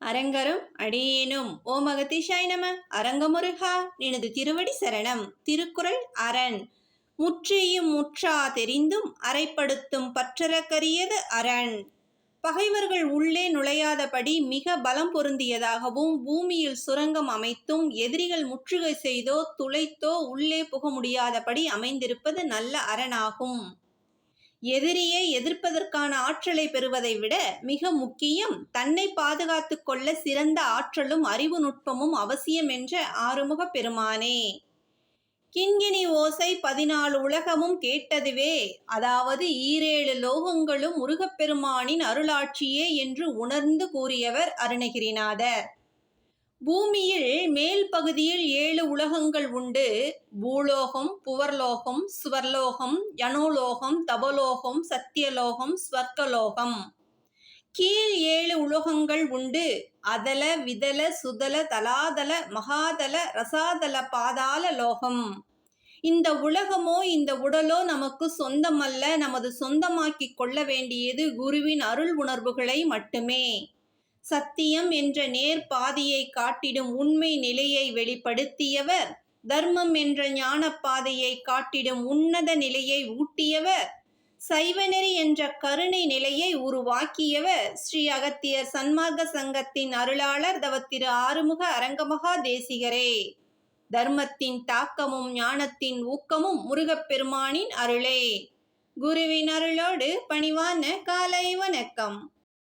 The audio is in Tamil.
அரங்கரும் அடியேனும். ஓ மகதிஷாய் நம. அரங்கமுருகா நினது திருவடி சரணம். திருக்குறள் அரண். முற்றியும் முற்றா தெரிந்தும் அரைப்படுத்தும் பற்றறக்கரியது அரண். பகைவர்கள் உள்ளே நுழையாதபடி மிக பலம் பொருந்தியதாகவும் பூமியில் சுரங்கம் அமைத்தும் எதிரிகள் முற்றுகை செய்தோ துளைத்தோ உள்ளே புக முடியாதபடி அமைந்திருப்பது நல்ல அரணாகும். எதிரியை எதிர்ப்பதற்கான ஆற்றலை பெறுவதை விட மிக முக்கியம் தன்னை பாதுகாத்து கொள்ள சிறந்த ஆற்றலும் அறிவு நுட்பமும் அவசியம் என்ற ஆறுமுக பெருமானே. கிண்கிணி ஓசை பதினாலு உலகமும் கேட்டதுவே. அதாவது ஈரேழு லோகங்களும் முருகப்பெருமானின் அருளாட்சியே என்று உணர்ந்து கூறியவர் அருணகிரிநாதர். பூமியில் மேல் பகுதியில் ஏழு உலகங்கள் உண்டு. பூலோகம் புவர்லோகம் சுவர்லோகம் யனோலோகம் தபலோகம் சத்தியலோகம் ஸ்வர்க்கலோகம். கீழ் ஏழு உலோகங்கள் உண்டு. அதல விதல சுதல தலாதல மகாதல ரசாதல பாதாள லோகம். இந்த உலகமோ இந்த உடலோ நமக்கு சொந்தமல்ல. நமது சொந்தமாக்கிக் கொள்ள வேண்டியது குருவின் அருள் உணர்வுகளை மட்டுமே. சத்தியம் என்ற நேர் பாதையை காட்டிடும் உண்மை நிலையை வெளிப்படுத்தியவர். தர்மம் என்ற ஞான பாதையை காட்டிடும் உன்னத நிலையை ஊட்டியவர். சைவநெறி என்ற கருணை நிலையை உருவாக்கியவர். ஸ்ரீ அகத்தியர் சன்மார்க்க சங்கத்தின் அருளாளர் தவத்திரு ஆறுமுக அரங்கமகா தேசிகரே. தர்மத்தின் தாக்கமும் ஞானத்தின் ஊக்கமும் முருகப்பெருமானின் அருளே. குருவின் அருளோடு பணிவான காலை வணக்கம்.